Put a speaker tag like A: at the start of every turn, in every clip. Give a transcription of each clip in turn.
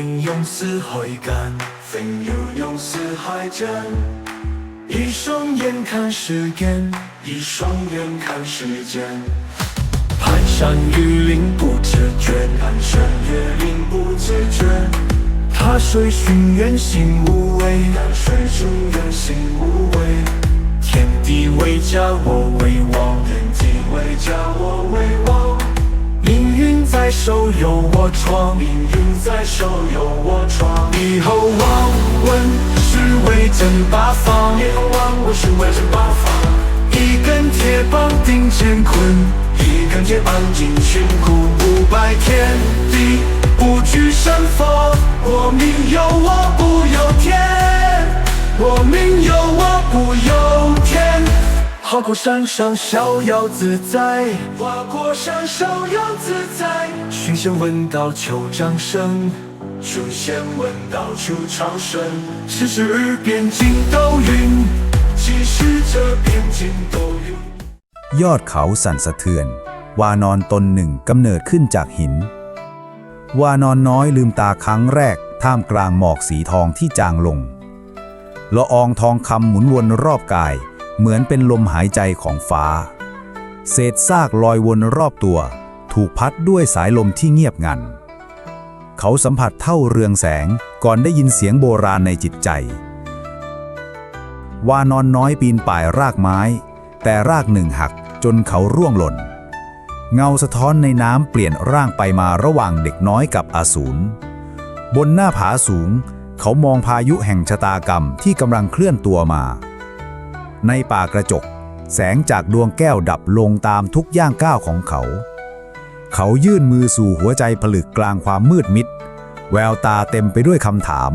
A: 云用四海干，飞流用四海战。一双眼看世间，一双眼看世间。攀山越岭不自觉，攀山越岭不自觉。踏水寻源心无畏，踏水寻源心无畏。天地为家，我为王；天地为家，我为王。命运在手，由我闯；命运在手，由我闯。以后望闻是为正八方，以后望闻是为正八方。一根铁棒定乾坤，一根铁棒定乾坤。不拜天地不惧山峰，我命由我不由天，我命由我不由。花果山上逍遥自在，花果山逍遥自在。寻仙问道求长生，寻仙问道求长生。世事日变筋斗云，几时这变筋斗云？
B: ยอดเขาสั่นสะเทือน วานอนตนหนึ่งกำเนิดขึ้นจากหิน วานอนน้อยลืมตาครั้งแรก ท่ามกลางหมอกสีทองที่จางลงละอองทองคำหมุนวนรอบกาย เหมือนเป็นลมหายใจของฟ้า เศษซากลอยวนรอบตัว ถูกพัดด้วยสายลมที่เงียบงัน เขาสัมผัสเท่าเรืองแสงก่อนได้ยินเสียงโบราณในจิตใจ วานอนน้อยปีนป่ายรากไม้ แต่รากหนึ่งหักจนเขาร่วงหล่น เงาสะท้อนในน้ำเปลี่ยนร่างไปมาระหว่างเด็กน้อยกับอาสูร บนหน้าผาสูง เขามองพายุแห่งชะตากรรมที่กำลังเคลื่อนตัวมา ในป่ากระจก แสงจากดวงแก้วดับลงตามทุกย่างก้าวของเขา เขายื่นมือสู่หัวใจผลึกกลางความมืดมิด แววตาเต็มไปด้วยคำถาม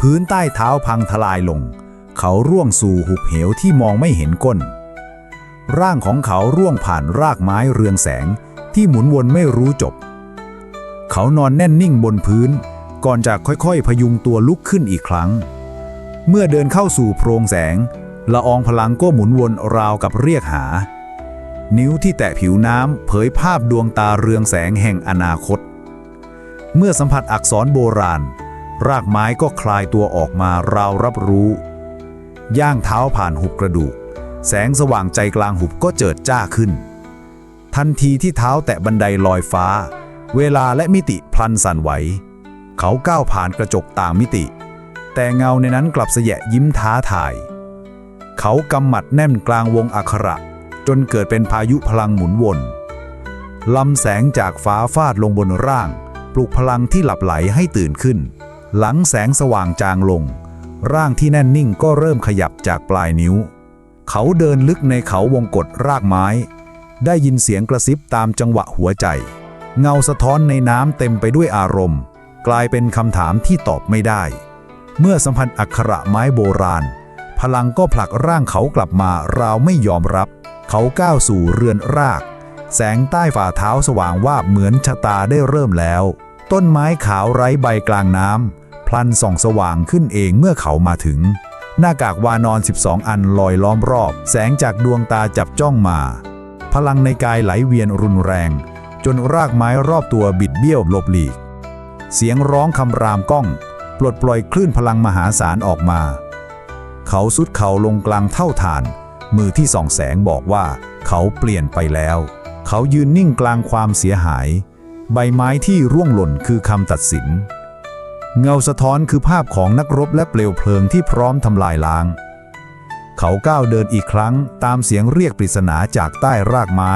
B: พื้นใต้เท้าพังทลายลง เขาร่วงสู่หุบเหวที่มองไม่เห็นก้น ร่างของเขาร่วงผ่านรากไม้เรืองแสงที่หมุนวนไม่รู้จบ เขานอนแน่นนิ่งบนพื้น ก่อนจะค่อยๆ พยุงตัวลุกขึ้นอีกครั้ง เมื่อเดินเข้าสู่โพรงแสง ละอองพลังก็หมุนวนราวกับเรียกหา นิ้วที่แตะผิวน้ำเผยภาพดวงตาเรืองแสงแห่งอนาคต เมื่อสัมผัสอักษรโบราณ รากไม้ก็คลายตัวออกมาราวรับรู้ ย่างเท้าผ่านหุบกระดูก แสงสว่างใจกลางหุบก็เจิดจ้าขึ้น ทันทีที่เท้าแตะบันไดลอยฟ้า เวลาและมิติพลันสั่นไหว เขาก้าวผ่านกระจกต่างมิติ แต่เงาในนั้นกลับเสยะยิ้มท้าทาย เขากำหมัดแน่นกลางวงอักขระ จนเกิดเป็นพายุพลังหมุนวนลำแสงจากฟ้าฟาดลงบนร่าง ปลุกพลังที่หลับไหลให้ตื่นขึ้น หลังแสงสว่างจางลง ร่างที่แน่นนิ่งก็เริ่มขยับจากปลายนิ้ว เขาเดินลึกในเขาวงกฏรากไม้ ได้ยินเสียงกระซิบตามจังหวะหัวใจ เงาสะท้อนในน้ำเต็มไปด้วยอารมณ์ กลายเป็นคำถามที่ตอบไม่ได้ เมื่อสัมพันธ์อักขระไม้โบราณ ลังก็ผลักร่างเขากลับมาราวไม่ยอมรับ เขาก้าวสู่เรือนราก แสงใต้ฝ่าเท้าสว่างว่าบเหมือนชะตาได้เริ่มแล้ว ต้นไม้ขาวไร้ใบกลางน้ำพลันส่องสว่างขึ้นเองเมื่อเขามาถึง หน้ากากวานอน 12 อันลอยล้อมรอบ แสงจากดวงตาจับจ้องมา พลังในกายไหลเวียนรุนแรง จนรากไม้รอบตัวบิดเบี้ยวหลบหลีก เสียงร้องคำรามก้อง ปลดปล่อยคลื่นพลังมหาศาลออกมา เขาสุดเขาลงกลางเท่าฐาน มือที่ส่องแสงบอกว่า เขาเปลี่ยนไปแล้ว เขายืนนิ่งกลางความเสียหาย ใบไม้ที่ร่วงหล่นคือคำตัดสิน เงาสะท้อนคือภาพของนักรบและเปลวเพลิงที่พร้อมทำลายล้าง เขาก้าวเดินอีกครั้งตามเสียงเรียกปริศนาจากใต้รากไม้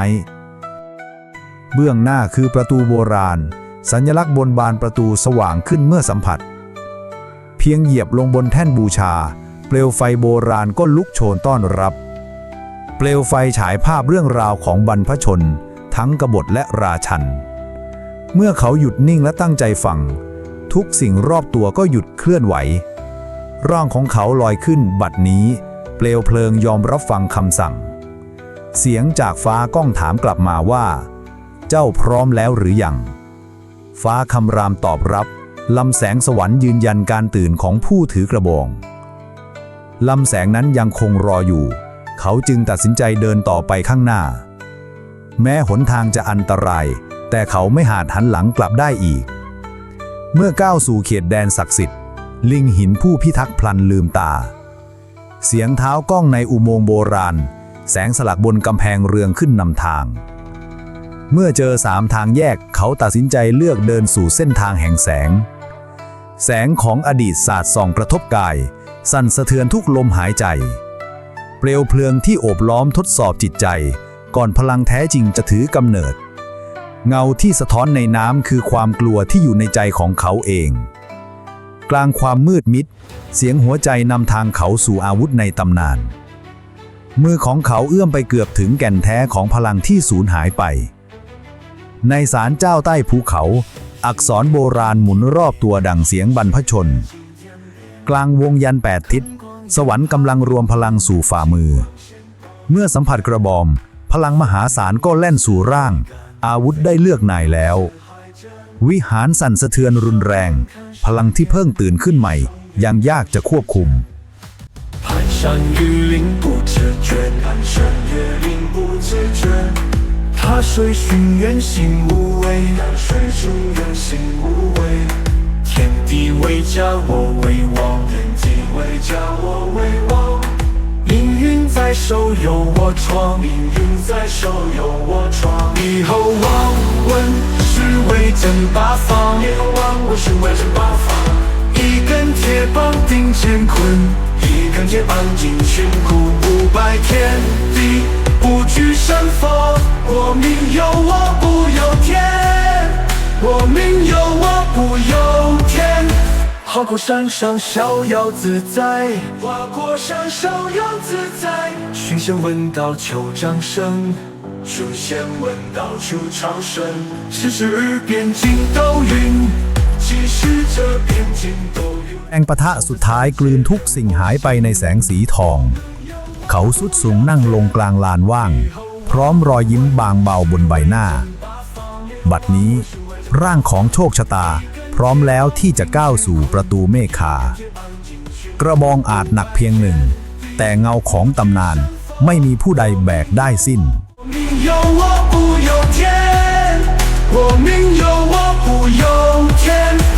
B: เบื้องหน้าคือประตูโบราณ สัญลักษณ์บนบานประตูสว่างขึ้นเมื่อสัมผัส เพียงเหยียบลงบนแท่นบูชา เปลวไฟโบราณก็ลุกโชนต้อนรับ เปลวไฟฉายภาพเรื่องราวของบรรพชน ทั้งกบฏและราชัน เมื่อเขาหยุดนิ่งและตั้งใจฟัง ทุกสิ่งรอบตัวก็หยุดเคลื่อนไหว ร่างของเขาลอยขึ้นบัดนี้ เปลวเพลิงยอมรับฟังคำสั่ง เสียงจากฟ้าก้องถามกลับมาว่า เจ้าพร้อมแล้วหรือยัง ฟ้าคำรามตอบรับลำแสงสวรรค์ยืนยันการตื่นของผู้ถือกระบอง ลำแสงนั้นยังคงรออยู่ เขาจึงตัดสินใจเดินต่อไปข้างหน้า แม้หนทางจะอันตราย แต่เขาไม่หาดหันหลังกลับได้อีก เมื่อก้าวสู่เขตแดนศักดิ์สิทธิ์ ลิงหินผู้พิทักษ์พลันลืมตา เสียงเท้าก้องในอุโมงค์โบราณ แสงสลักบนกำแพงเรืองขึ้นนำทาง เมื่อเจอสามทางแยกเขาตัดสินใจเลือกเดินสู่เส้นทางแห่งแสง แสงของอดีตศาสตร์ส่องกระทบกาย สั่นสะเทือนทุกลมหายใจ เปลวเพลิงที่โอบล้อมทดสอบจิตใจ ก่อนพลังแท้จริงจะถือกำเนิด เงาที่สะท้อนในน้ำคือความกลัวที่อยู่ในใจของเขาเอง กลางความมืดมิด เสียงหัวใจนำทางเขาสู่อาวุธในตำนาน มือของเขาเอื้อมไปเกือบถึงแก่นแท้ของพลังที่สูญหายไป ในศาลเจ้าใต้ภูเขา อักษรโบราณหมุนรอบตัวดังเสียงบรรพชน กลางวงยันแปดทิศ สวรรค์กำลังรวมพลังสู่ฝ่ามือ เมื่อสัมผัสกระบอม พลังมหาศาลก็แล่นสู่ร่าง อาวุธได้เลือกนายแล้ว วิหารสั่นสะเทือนรุนแรง พลังที่เพิ่งตื่นขึ้นใหม่ ยังยากจะควบคุม
A: 攀山愈岭不知倦，攀山越岭不知倦。踏水寻源心无畏，踏水寻源心无畏。 天地为家我为王，天地为家我为王。命运在手由我闯，命运在手由我闯。以后望闻是为正八方，以后望闻是为正八方。一根铁棒定乾坤，一根铁棒惊群古五百天地，不惧山峰。我命由我不由天，我命由。划过山上逍遥自在，划过山逍遥自在。寻仙问道求掌声，寻仙问道求长生。世事变尽斗云，几时这变尽斗云。
B: แรงปะทะสุดท้ายกลืนทุกสิ่งหายไปในแสงสีทอง เขาสุดสูงนั่งลงกลางลานว่าง พร้อมรอยยิ้มบางเบาบนใบหน้า บัดนี้ ร่างของโชคชะตา พร้อมแล้วที่จะก้าวสู่ประตูเมฆคา กระบองอาจหนักเพียงหนึ่ง แต่เงาของตำนานไม่มีผู้ใดแบกได้สิ้น
A: 命由我不由天，我命由我不由天。